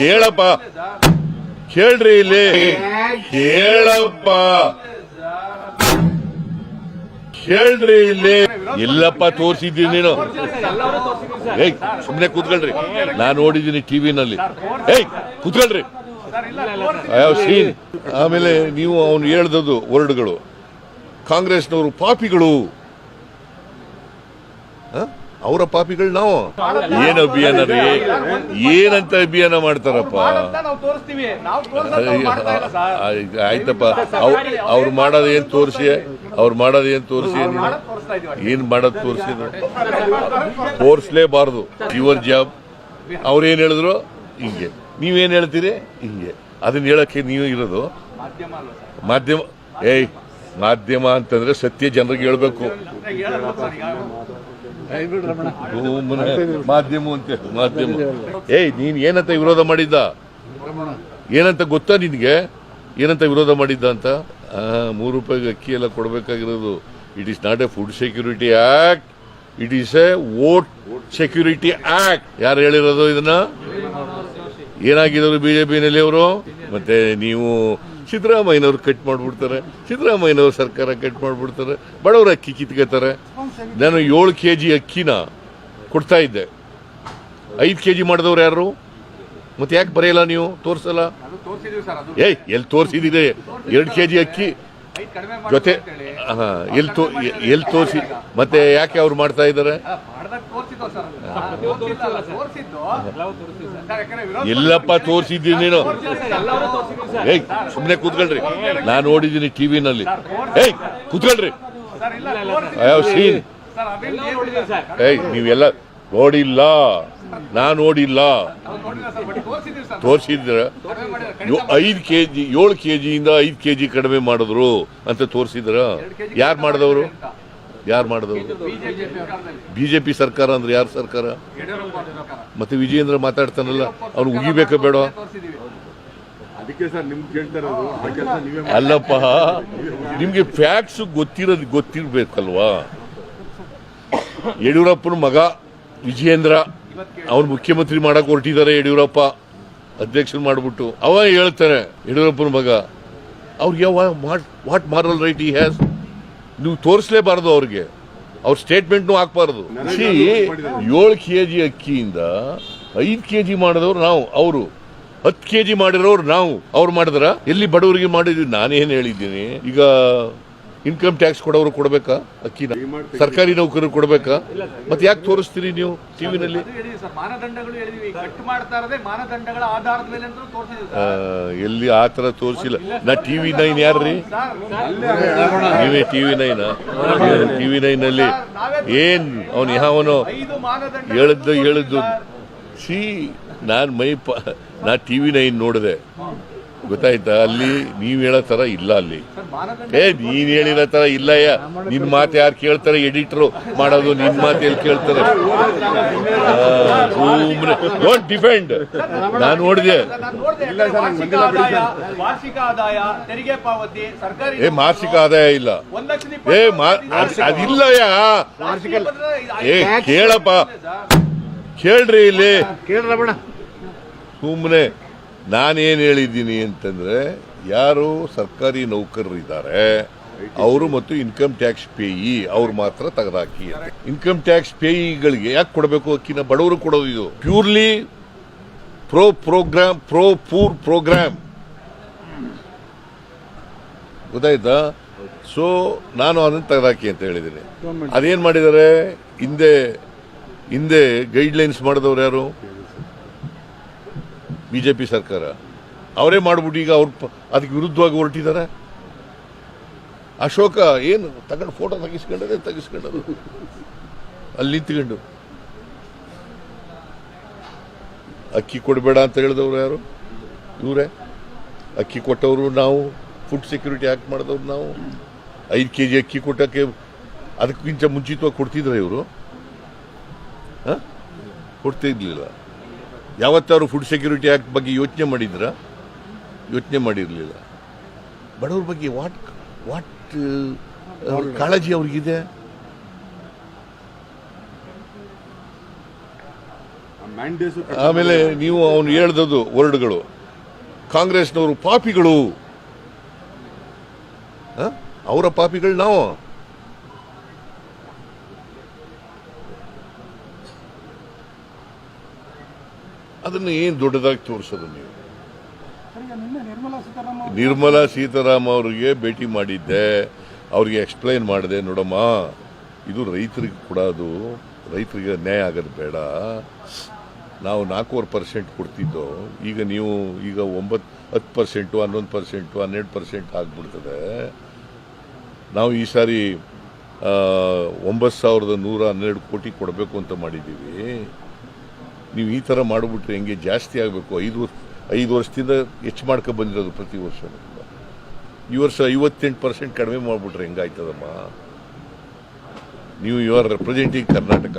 ಕೇಳಪ್ಪ. ಕೇಳ್ರಿ ಇಲ್ಲಿ. ಕೇಳಪ್ಪ. ಕೇಳ್ರಿ ಇಲ್ಲಿ. ಇಲ್ಲಪ್ಪ, ತೋರಿಸಿದ್ದೀನಿ ನೀನು. ಏಯ್ ಸುಮ್ಮನೆ ಕೂತ್ಕೊಳ್ರಿ. ನಾನು ನೋಡಿದ್ದೀನಿ ಟಿವಿನಲ್ಲಿ ಏಯ್, ಕೂತ್ಕೊಳ್ರಿ. ಸೀನ್. ಆಮೇಲೆ ನೀವು ಅವನು ಹೇಳ್ದದ್ದು ವರ್ಡ್ಗಳು. ಕಾಂಗ್ರೆಸ್ನವರು ಪಾಪಿಗಳು? ಅವರ ಪಾಪಿಗಳು ನಾವು. ಏನ್ ಅಭಿಯಾನ ರೀ? ಏನಂತ ಅಭಿಯಾನ ಮಾಡ್ತಾರಪ್ಪ? ಆಯ್ತಪ್ಪ. ಅವ್- ಅವ್ರು ಮಾಡೋದು ಏನ್ ತೋರಿಸಿ? ಅವ್ರು ಮಾಡೋದು ಏನ್ ತೋರಿಸಿ ಏನ್ ಮಾಡೋದು ತೋರಿಸಿ ತೋರಿಸ್ಲೇಬಾರ್ದು. Your job. ಅವ್ರೇನ್ ಹೇಳಿದ್ರು? ಹಿಂಗೆ. ನೀವೇನ್ ಹೇಳ್ತೀರಿ? ಹಿಂಗೆ. ಅದನ್ನ ಹೇಳಕ್ಕೆ ನೀವು ಇರೋದು? ಮಾಧ್ಯಮ, ಏಯ್, ಮಾಧ್ಯಮ ಅಂತಂದ್ರೆ ಸತ್ಯ ಜನರಿಗೆ ಹೇಳ್ಬೇಕು. ಮಾಧ್ಯಮ ಅಂತ ಮಾಧ್ಯಮ. ಏಯ್ ನೀನ್ ಏನಂತ ವಿರೋಧ ಮಾಡಿದ್ದ? ಏನಂತ ಗೊತ್ತಾ ನಿನ್ಗೆ? ಏನಂತ ವಿರೋಧ ಮಾಡಿದ್ದ ಅಂತ? ಮೂರು ರೂಪಾಯಿಗೆ ಅಕ್ಕಿ ಎಲ್ಲ ಕೊಡಬೇಕಾಗಿರೋದು. It is not a food security act it is a vote security act ಯಾರು ಹೇಳಿರೋದು ಇದನ್ನ? ಏನಾಗಿದ್ರು ಬಿಜೆಪಿನಲ್ಲಿ ಅವರು? ಮತ್ತೆ ನೀವು ಸಿದ್ದರಾಮಯ್ಯನವ್ರು ಕಟ್ ಮಾಡ್ಬಿಡ್ತಾರೆ. ಸಿದ್ದರಾಮಯ್ಯನವ್ರು ಸರ್ಕಾರ ಕಟ್ ಮಾಡ್ಬಿಡ್ತಾರೆ. ಬಡವರ ಅಕ್ಕಿ ಕಿತ್ಕೋತಾರೆ. ನಾನು ಏಳು ಕೆ ಜಿ ಅಕ್ಕಿನ ಕೊಡ್ತಾ ಇದ್ದೆ. ಐದು ಕೆ ಜಿ ಮಾಡಿದವ್ರು ಯಾರು? ಮತ್ತೆ ಯಾಕೆ ಬರೆಯಲ್ಲ ನೀವು? ತೋರಿಸಲ್ಲ? ಅದು ತೋರಿಸಿದೀವಿ ಸರ್ ಅದು. ಏಯ್ ಎಲ್ಲಿ ತೋರಿಸಿದಿರಿ ಎರಡು ಕೆ ಜಿ ಅಕ್ಕಿ ಜೊತೆ ಅಂತ ಹೇಳಿ ಹಾ ಎಲ್ಲಿ ತೋ ಎಲ್ಲಿ ತೋರಿಸಿ ಮತ್ತೆ ಯಾಕೆ ಅವ್ರು ಮಾಡ್ತಾ ಇದ್ದಾರೆ? ಎಲ್ಲಪ್ಪ ತೋರಿಸಿದ್ದೀನಿ ನೀನು. ಎಲ್ಲರೂ ತೋರಿಸಿದ್ವಿ ಸರ್. ಏಯ್ ಸುಮ್ಮನೆ ಕೂತ್ಕೊಳ್ರಿ. ನಾನು ನೋಡಿದ್ದೀನಿ ಟಿವಿನಲ್ಲಿ ಏಯ್ ಕೂತ್ಕೊಳ್ರಿ. ಸರ್ ಇಲ್ಲ ತೋರಿಸಿ ಯಾವ ಸೀನ್ ಏಯ್ ನೀವೆಲ್ಲ ನೋಡಿಲ್ಲ. ನಾನು ನೋಡಿಲ್ಲ. ತೋರಿಸಿದ್ರೆ ಐದು ಕೆ ಜಿ ಏಳು ಕೆ ಜಿಯಿಂದ ಐದು ಕೆ ಜಿ ಕಡಿಮೆ ಮಾಡಿದ್ರು ಅಂತ ತೋರಿಸಿದ್ರ? ಯಾರು ಮಾಡಿದವರು? ಯಾರು ಮಾಡಿದವರು? ಬಿಜೆಪಿ ಜೆ ಪಿ ಸರ್ಕಾರ ಅಂದ್ರೆ ಯಾರು ಸರ್ಕಾರ? ಮತ್ತೆ ವಿಜಯೇಂದ್ರ ಮಾತಾಡ್ತಾನಲ್ಲ ಅವ್ನು ಉಗಿಬೇಕ ಬೇಡ. ಅದಕ್ಕೆ ಸರ್ ನಿಮ್ಗೆ ಕೇಳ್ತಾ ಇರೋದು ನೀವೇ ಅಲ್ಲಪ್ಪ ನಿಮ್ಗೆ ಫ್ಯಾಕ್ಟ್ಸ್ ಗೊತ್ತಿರೋದು ಗೊತ್ತಿರ್ಬೇಕಲ್ವಾ? ಯಡಿಯೂರಪ್ಪನ ಮಗ ವಿಜಯೇಂದ್ರ ಅವ್ರು ಮುಖ್ಯಮಂತ್ರಿ ಮಾಡಕ್ ಹೊರಟಿದ್ದಾರೆ ಯಡಿಯೂರಪ್ಪ ಅಧ್ಯಕ್ಷರು ಮಾಡಿಬಿಟ್ಟು. ಅವ ಹೇಳ್ತಾರೆ ಯಡಿಯೂರಪ್ಪನ ಮಗ ಅವ್ರಿಗೆ what moral right he has ನೀವು ತೋರಿಸ್ಲೇಬಾರ್ದು ಅವ್ರಿಗೆ. ಅವ್ರ ಸ್ಟೇಟ್ಮೆಂಟ್ನು ಹಾಕ್ಬಾರ್ದು. ಏಳು ಕೆ ಜಿ ಅಕ್ಕಿಯಿಂದ ಐದು ಕೆ ಜಿ ಮಾಡಿದವ್ರು ನಾವು ಅವರು. ಹತ್ತು ಕೆ ಜಿ ಮಾಡಿರೋರು ನಾವು. ಅವ್ರು ಮಾಡಿದ್ರ? ಎಲ್ಲಿ ಬಡವರಿಗೆ ಮಾಡಿದ್ವಿ? ನಾನೇನು ಹೇಳಿದ್ದೀನಿ? ಈಗ ಇನ್ಕಮ್ ಟ್ಯಾಕ್ಸ್ ಕೊಡೋರು ಕೊಡಬೇಕಾ? ಅಕ್ಕಿನ ಸರ್ಕಾರಿ ನೌಕರರು ಕೊಡಬೇಕಾ? ಮತ್ತೆ ಯಾಕೆ ತೋರಿಸ್ತೀರಿ ನೀವು ಟಿವಿನಲ್ಲಿ ಅದು ಸರ್ ಮಾನದಂಡಗಳು ಹೇಳಿದೀವಿ. ಕಟ್ ಮಾಡ್ತಾ ಮಾನದಂಡಗಳ ಆಧಾರದ ಮೇಲೆ ಅಂತ ತೋರಿಸಿದೀವಿ ಸರ್. ಎಲ್ಲಿ ಆ ಥರ ತೋರಿಸಿಲ್ಲ. ನಾ ಟಿವಿ ನೈನ್ ಯಾರ್ರಿ? ಸರ್ ನೀವೇ ಟಿವಿ ನೈನ್ ಟಿವಿ ನೈನ್ ಅಲ್ಲಿ ಏನ್ ಅವನು ಯಾವನು ಹೇಳದ್ದು ಹೇಳದ್ದು ಹೇಳಿದ್ದು ಹೇಳಿದ್ದು ಸಿ ನಾನು ಮೈ ಪ ನಾ ಟಿವಿ ನೈನ್ ನೋಡಿದೆ. ಗೊತ್ತಾಯ್ತಾ? ಅಲ್ಲಿ ನೀವ್ ಹೇಳೋ ತರ ಇಲ್ಲ ಅಲ್ಲಿ. ಏ ನೀನ್ ಹೇಳಿರೋ ತರ ಇಲ್ಲ ನಿಮ್ಮ ನಿನ್ ಮಾತು ಯಾರು ಕೇಳ್ತಾರೆ? ಎಡಿಟರ್ ಮಾಡೋದು ನಿನ್ ಮಾತು ಎಲ್ಲಿ ಕೇಳ್ತಾರೆ? ಸುಮ್ಮನೆ ಡೋಂಟ್ ಡಿಫೆಂಡ್ ನಾನು ನೋಡಿದೆ. ನಾನು ನೋಡಿದೆ ಯಾಕಂದ್ರೆ ವಾರ್ಷಿಕ ಆದಾಯ ತೆರಿಗೆ ಪಾವತಿ ಸರ್ಕಾರಿ ಏ ಮಾಸಿಕ ಆದಾಯ ಇಲ್ಲ. ಏ ಅದಿಲ್ಲ ವಾರ್ಷಿಕ ಏ ಕೇಳಪ್ಪ. ಕೇಳ್ರಿ ಇಲ್ಲಿ. ಸುಮ್ಮನೆ ನಾನೇನು ಹೇಳಿದ್ದೀನಿ ಅಂತಂದ್ರೆ ಯಾರು ಸರ್ಕಾರಿ ನೌಕರರಿದ್ದಾರೆ ಅವರು ಮತ್ತು ಇನ್ಕಮ್ ಟ್ಯಾಕ್ಸ್ ಪೇಯಿ ಅವ್ರು ಮಾತ್ರ ತೆಗೆದಾಕಿ ಇನ್ಕಮ್ ಟ್ಯಾಕ್ಸ್ ಪೇಯಿಗಳಿಗೆ ಯಾಕೆ ಕೊಡಬೇಕು ಅಕ್ಕಿನ? ಬಡವರು ಕೊಡೋದು ಇದು. Purely pro program pro poor program ಗೊತ್ತಾಯ್ತಾ? ಸೊ ನಾನು ಅದನ್ನು ತೆಗೆದಾಕಿ ಅಂತ ಹೇಳಿದ್ದೀನಿ. ಅದೇನ್ ಮಾಡಿದ್ದಾರೆ? ಹಿಂದೆ ಹಿಂದೆ ಗೈಡ್ಲೈನ್ಸ್ ಮಾಡಿದವರು ಯಾರು? ಬಿಜೆಪಿ ಸರ್ಕಾರ. ಅವರೇ ಮಾಡಿಬಿಟ್ಟು ಈಗ ಅವ್ರು ಪ- ಅದಕ್ಕೆ ವಿರುದ್ಧವಾಗಿ ಹೊರಟಿದ್ದಾರೆ. ಅಶೋಕ ಏನು ತಗೊಂಡು ಫೋಟೋ ತೆಗಿಸ್ಕೊಂಡದೆ ತೆಗಿಸ್ಕೊಂಡದು. ಅಲ್ಲಿ ನಿಂತ್ಕೊಂಡು. ಅಕ್ಕಿ ಕೊಡಬೇಡ ಅಂತ ಹೇಳಿದವ್ರು ಯಾರು? ಇವರೇ? ಅಕ್ಕಿ ಕೊಟ್ಟವರು ನಾವು. ಫುಡ್ ಸೆಕ್ಯೂರಿಟಿ ಆ್ಯಕ್ಟ್ ಮಾಡಿದವ್ರು ನಾವು. ಐದು ಕೆ ಜಿ ಅಕ್ಕಿ ಕೊಟ್ಟಕ್ಕೆ ಅದಕ್ಕಿಂತ ಮುಂಚಿತವಾಗಿ ಕೊಡ್ತಿದ್ರೆ ಇವರು? ಕೊಡ್ತಾ ಇರ್ಲಿಲ್ಲ ಯಾವತ್ತಾರು ಫುಡ್ ಸೆಕ್ಯೂರಿಟಿ ಆ್ಯಕ್ಟ್ ಬಗ್ಗೆ ಯೋಚನೆ ಮಾಡಿದ್ರ? ಯೋಚನೆ ಮಾಡಿರಲಿಲ್ಲ. ಬಡವ್ರ ಬಗ್ಗೆ ವಾಟ್ ವಾಟ್ ಕಾಳಜಿ ಅವ್ರಿಗಿದೆ? ಆಮೇಲೆ ನೀವು ಅವನು ಹೇಳ್ದದು ವರ್ಡ್ಗಳು. ಕಾಂಗ್ರೆಸ್ನವರು ಪಾಪಿಗಳು. ಹ? ಅವರ ಪಾಪಿಗಳು ನಾವು. ಅದನ್ನು ಏನು ದೊಡ್ಡದಾಗಿ ತೋರಿಸೋದು ನೀವು? ನಿರ್ಮಲಾ ಸೀತಾರಾಮ ಅವರಿಗೆ ಭೇಟಿ ಮಾಡಿದ್ದೆ. ಅವ್ರಿಗೆ ಎಕ್ಸ್ಪ್ಲೈನ್ ಮಾಡಿದೆ ನೋಡಮ್ಮ ಇದು ರೈತರಿಗೆ ಕೊಡೋದು ರೈತರಿಗೆ ನ್ಯಾಯ ಆಗೋದು ಬೇಡ. ನಾವು ನಾಲ್ಕೂವರೆ ಪರ್ಸೆಂಟ್ ಕೊಡ್ತಿದ್ದೋ ಈಗ ನೀವು ಈಗ ಒಂಬತ್ತು ಹತ್ತು ಪರ್ಸೆಂಟು ಹನ್ನೊಂದು ಪರ್ಸೆಂಟು ಹನ್ನೆರಡು ಪರ್ಸೆಂಟ್ ಆಗಿಬಿಡ್ತದೆ. ನಾವು ಈ ಸಾರಿ ಒಂಬತ್ತು ಸಾವಿರದ ನೂರ ಹನ್ನೆರಡು ಕೋಟಿ ಕೊಡಬೇಕು ಅಂತ ಮಾಡಿದ್ದೀವಿ. ನೀವು ಈ ಥರ ಮಾಡಿಬಿಟ್ರೆ ಹೆಂಗೆ ಜಾಸ್ತಿ ಆಗಬೇಕು? ಐದು ವರ್ಷ, ಐದು ವರ್ಷದಿಂದ ಹೆಚ್ಚು ಮಾಡ್ಕೊ ಬಂದಿರೋದು ಪ್ರತಿ ವರ್ಷ. ಈ ವರ್ಷ ಐವತ್ತೆಂಟು ಪರ್ಸೆಂಟ್ ಕಡಿಮೆ ಮಾಡಿಬಿಟ್ರೆ ಹೆಂಗಾಯ್ತದಮ್ಮ ನೀವು ಯು ಆರ್ ರೆಪ್ರೆಸೆಂಟಿಂಗ್ ಕರ್ನಾಟಕ.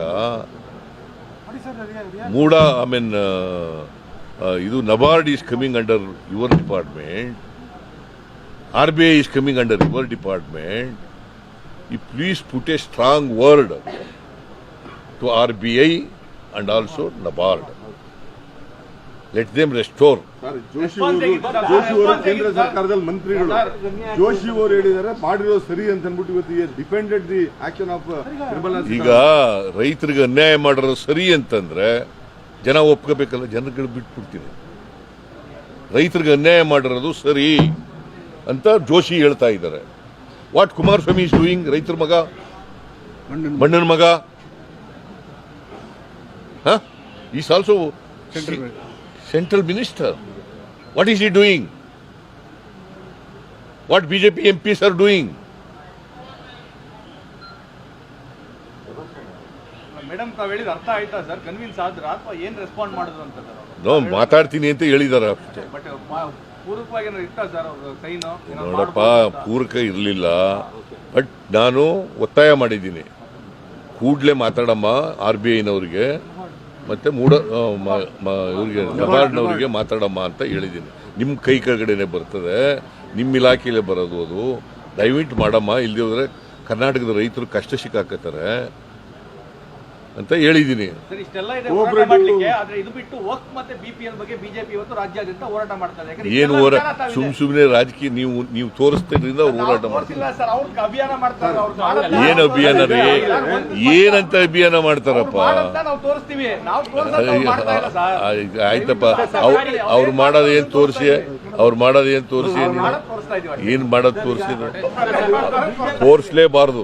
ಮೂಡ, ಐ ಮೀನ್ ಇದು NABARD is coming under your department. R B I is coming under your department. Put a strong word to R B RBI and also NABARD. Let them restore. Sir Joshi ಅವರು ಕೇಂದ್ರ ಸರ್ಕಾರದಲ್ಲಿ ಮಂತ್ರಿಗಳು. ಜೋಶಿ ಅವರು ಹೇಳಿದ್ದಾರೆ ಮಾಡಿರೋ ಸರಿ ಅಂತ ಅಂದ್ಬಿಟ್ಟು ಇವತ್ತು depended the action of Nirmala ಈಗ ರೈತರಿಗೆ ಅನ್ಯಾಯ ಮಾಡೋದು ಸರಿ ಅಂತಂದ್ರೆ ಜನ ಒಪ್ಕೋಬೇಕಲ್ಲ ಜನಗಳು ಬಿಟ್ಬಿಡ್ತೀನಿ. ರೈತರಿಗೆ ಅನ್ಯಾಯ ಮಾಡಿರೋದು ಸರಿ ಅಂತ ಜೋಶಿ ಹೇಳ್ತಾ ಇದ್ದಾರೆ. ವಾಟ್ ಕುಮಾರಸ್ವಾಮಿ ಇಸ್ ಡೂಯಿಂಗ್ ರೈತರ ಮಗ. ಮಣ್ಣನ ಮಗ? Is also central minister what is he doing what BJP MPs are doing madam ತಾವ್ ಹೇಳಿದ ಅರ್ಥ ಆಯ್ತಾ ಸರ್? ಕನ್ವಿನ್ಸ್ ಆದ್ರ? ಅಥವಾ ಏನ್ ರೆಸ್ಪಾಂಡ್ ಮಾಡಿದ್ರು ಅಂತ ನೋ ಮಾತಾಡ್ತೀನಿ ಅಂತ ಹೇಳಿದಾರ ಬಟ್ ಪೂರ್ವಕವಾಗಿ ಏನಾದ್ರು ಇತ್ತ ಸರ್ ಅವ್ರ ಸೈನು? ನೋಡಪ್ಪ ಪೂರಕ ಇರಲಿಲ್ಲ. ಬಟ್ ನಾನು ಒತ್ತಾಯ ಮಾಡಿದ್ದೀನಿ. ಕೂಡಲೇ ಮಾತಾಡಮ್ಮ ಆರ್ ಬಿ ಐನವ್ರಿಗೆ ಮತ್ತೆ ಮೂಡ ಇವರಿಗೆ ನಬಾರ್ಡ್ನವ್ರಿಗೆ ಮಾತಾಡಮ್ಮ ಅಂತ ಹೇಳಿದ್ದೀನಿ. ನಿಮ್ಮ ಕೈ ಕೆಳಗಡೆನೆ ಬರ್ತದೆ ನಿಮ್ಮ ಇಲಾಖೆಯಲ್ಲೇ ಬರೋದು ಅದು. ದಯವಿಟ್ಟು ಮಾಡಮ್ಮ ಇಲ್ಲದೆ ಹೋದರೆ ಕರ್ನಾಟಕದ ರೈತರು ಕಷ್ಟ ಸಿಕ್ಕಾಕತ್ತಾರೆ. ಅಂತ ಹೇಳಿದ್ದೀನಿ. ಸರ್ ಇಷ್ಟೆಲ್ಲ ಇದೆ ಹೋರಾಟ ಮಾಡ್ಲಿಕ್ಕೆ ಆದ್ರೆ ಇದು ಬಿಟ್ಟು ವಕ್ ಮತ್ತೆ ಬಿಪಿಎಲ್ ಬಗ್ಗೆ ಬಿಜೆಪಿ ಇವತ್ತು ರಾಜ್ಯಾದ್ಯಂತ ಹೋರಾಟ ಮಾಡ್ತಾ ಇದೆ ಏನು ಇಷ್ಟೆಲ್ಲ ಹೋರ ಸುಮ್ ಸುಮ್ಮನೆ ರಾಜಕೀಯ ನೀವು ನೀವು ತೋರಿಸ್ತಿದ್ರಿಂದ ಅವ್ರು ಹೋರಾಟ ಮಾಡ್ತಾರೆ. ಏನು ಸರ್ ಅವ್ರ ಅಭಿಯಾನ ಮಾಡ್ತಾರೆ ಅವ್ರು ಮಾಡಲ್ಲ. ಏನ್ ಅಭಿಯಾನ ರೀ? ಏನಂತ ಅಭಿಯಾನ ಮಾಡ್ತಾರಪ್ಪ? ನಾವು ತೋರಿಸ್ತೀವಿ. ನಾವು ತೋರ್ಸಂತ ಅವ್ರು ಸರ್. ಆಯ್ತು- ಆಯ್ತಪ್ಪ. ಅವ್ರು ಅವ್ರು ಮಾಡೋದು ಏನು ತೋರಿಸಿ? ಅವ್ರು ಮಾಡೋದು ಏನ್ ತೋರಿಸಿ ಏನು ಮಾಡೋದ್ ತೋರಿಸಿದ್ರು? ತೋರಿಸ್ಲೇಬಾರ್ದು.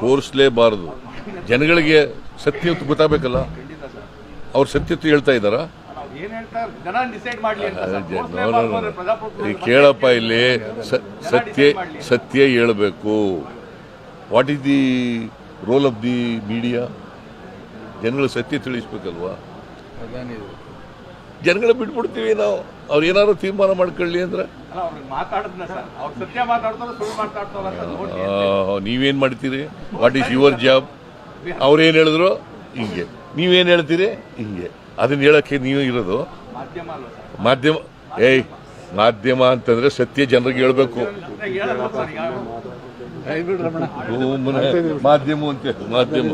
ತೋರಿಸ್ಲೇಬಾರ್ದು. ಜನಗಳಿಗೆ ಸತ್ಯ ಗೊತ್ತಾಗಬೇಕಲ್ಲ? ಅವ್ರು ಸತ್ಯತೆ ಹೇಳ್ತಾ ಇದ್ದಾರಾ? ಕೇಳಪ್ಪ ಇಲ್ಲಿ. ಸತ್ಯ ಸತ್ಯ ಹೇಳಬೇಕು. What is the role of the media ಜನಗಳು ಸತ್ಯ ತಿಳಿಸ್ಬೇಕಲ್ವಾ? ಜನಗಳ ಬಿಟ್ಬಿಡ್ತೀವಿ ನಾವು. ಅವ್ರು ಏನಾದ್ರು ತೀರ್ಮಾನ ಮಾಡ್ಕೊಳ್ಳಿ ಅಂದ್ರೆ? ನೀವೇನು ಅವ್ರಿಗೆ ಸರ್. ಅವ್ರು ಸತ್ಯ ಮಾತಾಡ್ತಾರೋ ಸುಳ್ಳು ಮಾತಾಡ್ತಾರ ಅಂತ ನೋಡಿ ಆ, ನೀವೇನ್ ಮಾಡ್ತೀರಿ? ವಾಟ್ ಈಸ್ ಯುವರ್ ಜಾಬ್ ಅವ್ರೇನ್ ಹೇಳಿದ್ರು? ಹಿಂಗೆ. ನೀವೇನ್ ಹೇಳ್ತೀರಿ? ಹಿಂಗೆ. ಅದನ್ನ ಹೇಳಕ್ಕೆ ನೀವು ಇರೋದು? ಮಾಧ್ಯಮ ಅಲ್ವಾ ಸರ್? ಮಾಧ್ಯಮ ಏಯ್ ಮಾಧ್ಯಮ ಅಂತಂದ್ರೆ ಸತ್ಯ ಜನರಿಗೆ ಹೇಳ್ಬೇಕು. ಮಾಧ್ಯಮ ಅಂತ ಮಾಧ್ಯಮ.